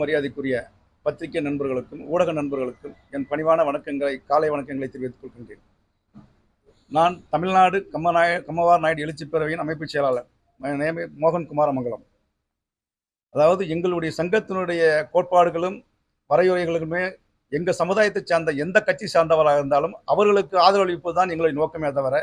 மரியாதைக்குரிய பத்திரிகை நண்பர்களுக்கும் ஊடக நண்பர்களுக்கும் என் பணிவான வணக்கங்களை காலை வணக்கங்களை தெரிவித்துக் கொள்கின்றேன். நான் தமிழ்நாடு கம்மநாய கம்மவார் நாயுடு எழுச்சி பேரவையின் அமைப்புச் செயலாளர் My மோகன் குமாரமங்கலம் அதாவது எங்களுடைய சங்கத்தினுடைய கோட்பாடுகளும் வரையுறைகளுமே எங்கள் சமுதாயத்தை சார்ந்த எந்த கட்சி சார்ந்தவராக இருந்தாலும் அவர்களுக்கு ஆதரவளிப்பது தான் எங்களுடைய நோக்கமே தவிர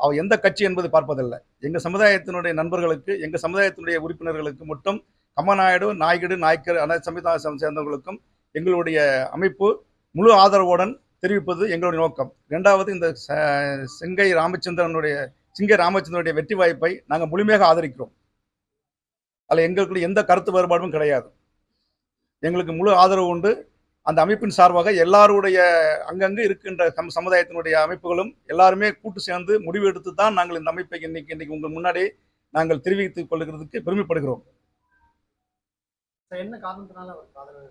அவ எந்த கட்சி என்பது பார்ப்பதில்லை. எங்கள் சமுதாயத்தினுடைய நண்பர்களுக்கு எங்கள் சமுதாயத்தினுடைய உறுப்பினர்களுக்கு மட்டும் கமநாயுடு நாயகிடு நாய்க்கர் அனைத்து சமுதாயம் சேர்ந்தவர்களுக்கும் எங்களுடைய அமைப்பு முழு ஆதரவுடன் தெரிவிப்பது எங்களுடைய நோக்கம். ரெண்டாவது இந்த செங்கை சிங்கை ராமச்சந்திரனுடைய சிங்கை ராமச்சந்திரனுடைய வெற்றி வாய்ப்பை நாங்கள் முழுமையாக ஆதரிக்கிறோம். அதில் எங்களுக்கு எந்த கருத்து வேறுபாடும் கிடையாது. எங்களுக்கு முழு ஆதரவு உண்டு. அந்த அமைப்பின் சார்பாக எல்லாருடைய அங்கங்கே இருக்கின்ற சம் சமுதாயத்தினுடைய அமைப்புகளும் எல்லாருமே கூட்டு சேர்ந்து முடிவு எடுத்து தான் நாங்கள் இந்த அமைப்பை இன்னைக்கு இன்னைக்கு உங்கள் முன்னாடி நாங்கள் தெரிவித்துக் கொள்கிறதுக்கு பெருமைப்படுகிறோம். என்ன காரணத்தினால அவருக்கு ஆதரவு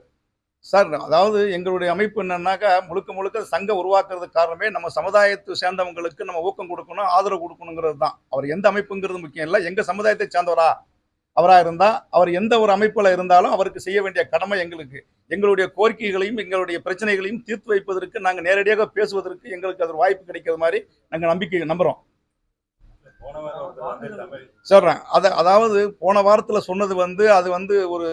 சார் அதாவது எங்களுடைய அமைப்பு என்னன்னாக்கா முழுக்க முழுக்க சங்கம் உருவாக்குறதுக்கு காரணமே நம்ம சமுதாயத்தை சேர்ந்தவங்களுக்கு நம்ம ஊக்கம் கொடுக்கணும் ஆதரவு கொடுக்கணுங்கிறது தான். அவர் எந்த அமைப்புங்கிறது முக்கியம் இல்லை. எங்கள் சமுதாயத்தை சேர்ந்தவரா அவராக இருந்தால் அவர் எந்த ஒரு அமைப்பில் இருந்தாலும் அவருக்கு செய்ய வேண்டிய கடமை எங்களுக்கு. எங்களுடைய கோரிக்கைகளையும் எங்களுடைய பிரச்சனைகளையும் தீர்த்து வைப்பதற்கு நாங்கள் நேரடியாக பேசுவதற்கு எங்களுக்கு அது வாய்ப்பு கிடைக்கிற மாதிரி நாங்கள் நம்பிக்கை நம்புகிறோம் சொல்றேன். அத அதாவது போன வாரத்துல சொன்னது வந்து அது வந்து ஒரு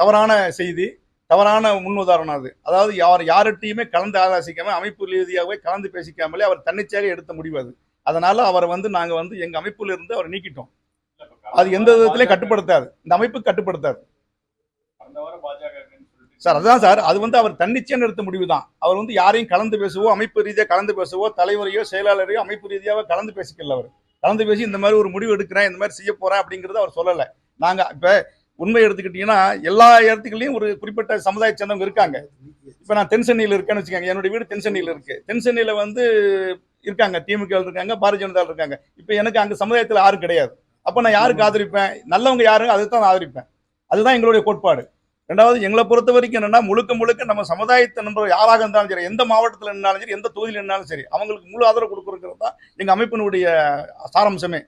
தவறான செய்தி தவறான முன்னுதாரணம் அது. அதாவது யார் யார்கிட்டயுமே கலந்து ஆலோசிக்காம அமைப்பு ரீதியாகவே கலந்து பேசிக்காமலே அவர் தன்னிச்சையாக எடுத்த முடிவு அது. அதனால அவரை வந்து நாங்க வந்து எங்க அமைப்புல இருந்து அவரை நீக்கிட்டோம். அது எந்த விதத்திலையும் கட்டுப்படுத்தாது. இந்த அமைப்பு கட்டுப்படுத்தாது. சார் அதுதான் சார். அது வந்து அவர் தன்னிச்சையான எடுத்த முடிவு தான். அவர் வந்து யாரையும் கலந்து பேசவோ அமைப்பு ரீதியாக கலந்து பேசவோ தலைவரையோ செயலாளரையோ அமைப்பு ரீதியாக கலந்து பேசிக்கல அவர். கலந்து பேசி இந்த மாதிரி ஒரு முடிவு எடுக்கிறேன் இந்த மாதிரி செய்ய போறேன் அப்படிங்கறத அவர் சொல்லலை. நாங்க இப்ப உண்மை எடுத்துக்கிட்டீங்கன்னா எல்லா இடத்துக்குள்ளயும் ஒரு குறிப்பிட்ட சமுதாய சேர்ந்தவங்க இருக்காங்க. இப்ப நான் தென்சென்னையில் இருக்கேன்னு வச்சுக்கோங்க. என்னோட வீடு தென்சென்னையில் இருக்கு. தென்சென்னையில வந்து இருக்காங்க. திமுக இருக்காங்க பாரதிய ஜனதா இருக்காங்க. இப்ப எனக்கு அங்க சமுதாயத்துல யாரும் கிடையாது. அப்ப நான் யாருக்கு ஆதரிப்பேன்? நல்லவங்க யாருங்க? அதை தான் நான் ஆதரிப்பேன். அதுதான் எங்களுடைய கோட்பாடு. ரெண்டாவது எங்களை பொறுத்த வரைக்கும் என்னன்னா முழுக்க முழுக்க நம்ம சமுதாயத்தை நண்பர் யாராக இருந்தாலும் சரி எந்த மாவட்டத்தில் இருந்தாலும் சரி எந்த தொகுதியில் இருந்தாலும் சரி அவங்களுக்கு முழு ஆதரவு கொடுக்கறது தான் எங்க அமைப்பினுடைய சாராம்சமே.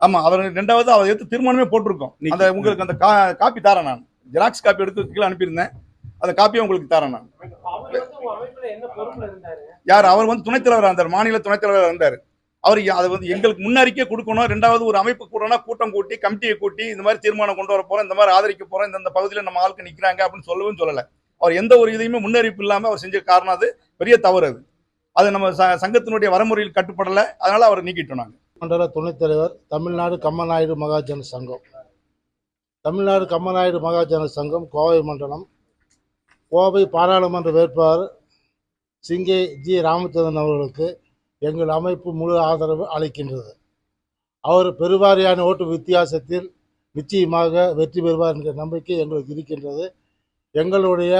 ஆமா அவர் ரெண்டாவது அவர் எடுத்து தீர்மானமே போட்டிருக்கோம். அந்த உங்களுக்கு அந்த கா- காப்பி தரேன் நான். ஜெராக்ஸ் காப்பி எடுத்து கீழே அனுப்பியிருந்தேன். அந்த காப்பியை உங்களுக்கு தரேன் நான். அவர் வந்து உங்க அமைப்புல என்ன பொறுப்புல இருந்தாரு? யார்? அவர் வந்து துணைத் தலைவராக இருந்தார். மாநில துணைத் தலைவராக இருந்தார். அவர் அதை வந்து எங்களுக்கு முன்னறிக்கை கொடுக்கணும். ரெண்டாவது ஒரு அமைப்பு கூடனா கூட்டம் கூட்டி கமிட்டியை கூட்டி இந்த மாதிரி தீர்மானம் கொண்டு வர போகிறோம் இந்த மாதிரி ஆதரிக்க போகிறோம் இந்த பகுதியில் நம்ம ஆளுக்கு நிற்கிறாங்க அப்படின்னு சொல்லவும் சொல்லலை. அவர் எந்த ஒரு இதையுமே முன்னறிவிப்பு இல்லாமல் அவர் செஞ்ச காரணம் அது. பெரிய தவறு அது. அது நம்ம ச- சங்கத்தினுடைய வரமுறையில் கட்டுப்படலை. அதனால் அவர் நீக்கிட்டோம் நாங்கள் மண்டல துணைத் தலைவர் தமிழ்நாடு கம்மநாயுடு மகாஜன சங்கம். தமிழ்நாடு கம்மநாயுடு மகாஜன சங்கம் கோவை மண்டலம். கோவை பாராளுமன்ற வேட்பாளர் சிங்கே ஜி ராமச்சந்திரன் அவர்களுக்கு எங்கள் அமைப்பு முழு ஆதரவு அளிக்கின்றது. அவர் பெருவாரியான ஓட்டு வித்தியாசத்தில் நிச்சயமாக வெற்றி பெறுவார் என்ற நம்பிக்கை எங்களுக்கு இருக்கின்றது. எங்களுடைய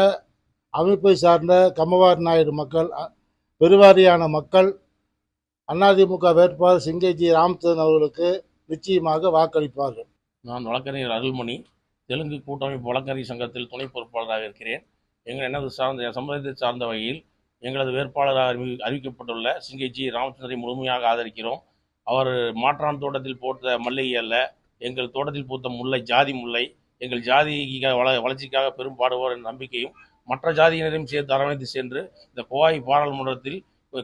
அமைப்பை சார்ந்த கம்மவார் நாயுடு மக்கள் பெருவாரியான மக்கள் அதிமுக வேட்பாளர் சிங்கஜி ராமச்சந்திரன் அவர்களுக்கு நிச்சயமாக வாக்களிப்பார்கள். நான் வழக்கறிஞர் அருள்மணி தெலுங்கு கூட்டமைப்பு வழக்கறிஞர் சங்கத்தில் துணை பொறுப்பாளராக இருக்கிறேன். எங்கள் எனது சார்ந்த என் சமுதாயத்தை சார்ந்த வகையில் எங்களது வேட்பாளராக அறிவி அறிவிக்கப்பட்டுள்ள சிங்கேஜி ராமச்சந்திரை முழுமையாக ஆதரிக்கிறோம். அவர் மாற்றான் தோட்டத்தில் போட்ட மல்லிகை அல்ல எங்கள் தோட்டத்தில் பூத்த முல்லை ஜாதி முல்லை. எங்கள் ஜாதி வள வளர்ச்சிக்காக பெரும் பாடுவார் என்ற நம்பிக்கையும் மற்ற ஜாதியினரையும் சேர்த்து அரவணைத்து சென்று இந்த கோவை பாராளுமன்றத்தில்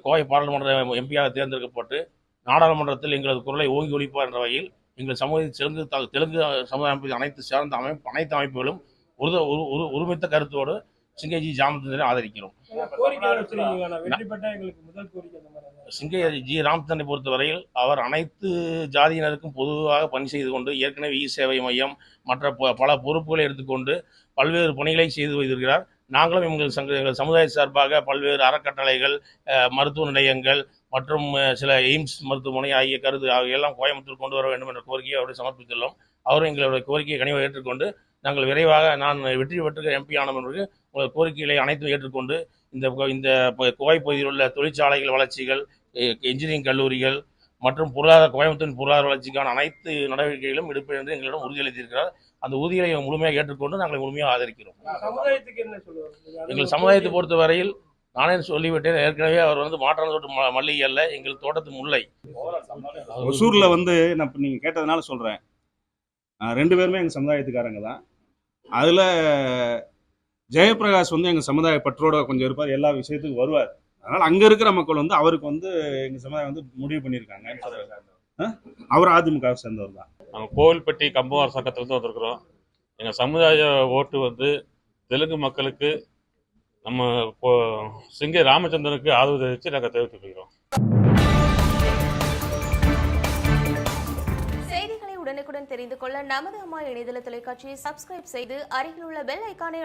கோவை பாராளுமன்ற எம்பியாக தேர்ந்தெடுக்கப்பட்டு நாடாளுமன்றத்தில் எங்களது குரலை ஓங்கி ஒழிப்பார் என்ற வகையில் எங்கள் சமூகத்தில் தெலுங்கு தெலுங்கு சமுதாய அமைப்பு அனைத்து சேர்ந்த அமைப்பு அனைத்து அமைப்புகளும் ஒரு ஒருமித்த கருத்தோடு சிங்கேஜி ஜாமச்சந்திரனை ஆதரிக்கிறோம். கோரிக்கை வச்சிருக்கீங்களா வெற்றி பெற்றா எங்களுக்கு முதல் கோரிக்கை அந்த மாதிரி ஏதாவது? சிங்கை ஜி ராமச்சந்திரனை பொறுத்தவரையில் அவர் அனைத்து ஜாதியினருக்கும் பொதுவாக பணி செய்து கொண்டு ஏற்கனவே இ சேவை மையம் மற்ற பல பொறுப்புகளை எடுத்துக்கொண்டு பல்வேறு பணிகளை செய்து வைத்திருக்கிறார். நாங்களும் எங்கள் சங்க எங்கள் சமுதாய சார்பாக பல்வேறு அறக்கட்டளைகள் மருத்துவ நிலையங்கள் மற்றும் சில எய்ம்ஸ் மருத்துவமனை ஆகிய கருது ஆகியெல்லாம் கோயம்புத்தூர் கொண்டு வர வேண்டும் என்ற கோரிக்கையை அவரை சமர்ப்பித்துள்ளோம். அவரும் எங்களுடைய கோரிக்கையை கனிவாக ஏற்றுக்கொண்டு நாங்கள் விரைவாக நான் வெற்றி பெற்று எம்பி ஆன உங்கள் கோரிக்கைகளை அனைத்தும் ஏற்றுக்கொண்டு இந்த இந்த கோவை பகுதியில் உள்ள தொழிற்சாலைகள் வளர்ச்சிகள் இன்ஜினியரிங் கல்லூரிகள் மற்றும் பொருளாதார கோயம்புத்தூரின் பொருளாதார வளர்ச்சிக்கான அனைத்து நடவடிக்கைகளும் எடுப்பேன் என்று எங்களிடம் உறுதியளித்திருக்கிறார் அந்த உறுதியை முழுமையாக ஏற்றுக்கொண்டு நாங்கள் முழுமையாக ஆதரிக்கிறோம். எங்கள் சமுதாயத்தை பொறுத்தவரையில் நானே சொல்லிவிட்டேன் ஏற்கனவே அவர் வந்து மாற்றான் தோட்ட ம- மல்லிகை அல்ல எங்கள் தோட்டத்து முல்லை. ஒசூரில் வந்து நான் இப்போ நீங்கள் கேட்டதுனால சொல்கிறேன் ரெண்டு பேருமே எங்கள் சமுதாயத்துக்காரங்க தான். அதில் ஜெயபிரகாஷ் வந்து எங்கள் சமுதாய பற்றோட கொஞ்சம் இருப்பார் எல்லா விஷயத்துக்கும் வருவார். அதனால் அங்கே இருக்கிற மக்கள் வந்து அவருக்கு வந்து எங்கள் சமுதாயம் வந்து முடிவு பண்ணியிருக்காங்க? அவர் அதிமுகவை சேர்ந்தவர் தான். நாங்கள் கோவில்பட்டி கம்பவார் சங்கத்திலேருந்து வந்திருக்கிறோம். எங்கள் சமுதாய ஓட்டு வந்து தெலுங்கு மக்களுக்கு நம்ம இப்போ சிங்கை ராமச்சந்திரனுக்கு ஆதரவு தெரிவித்து நாங்கள் தெரிவித்துக் கொள்கிறோம். செய்திகளை உடனுக்குடன் தெரிந்து கொள்ள நமது அம்மா இணையதள தொலைக்காட்சியை சப்ஸ்கிரைப் செய்து அருகில் உள்ள பெல் ஐக்கானை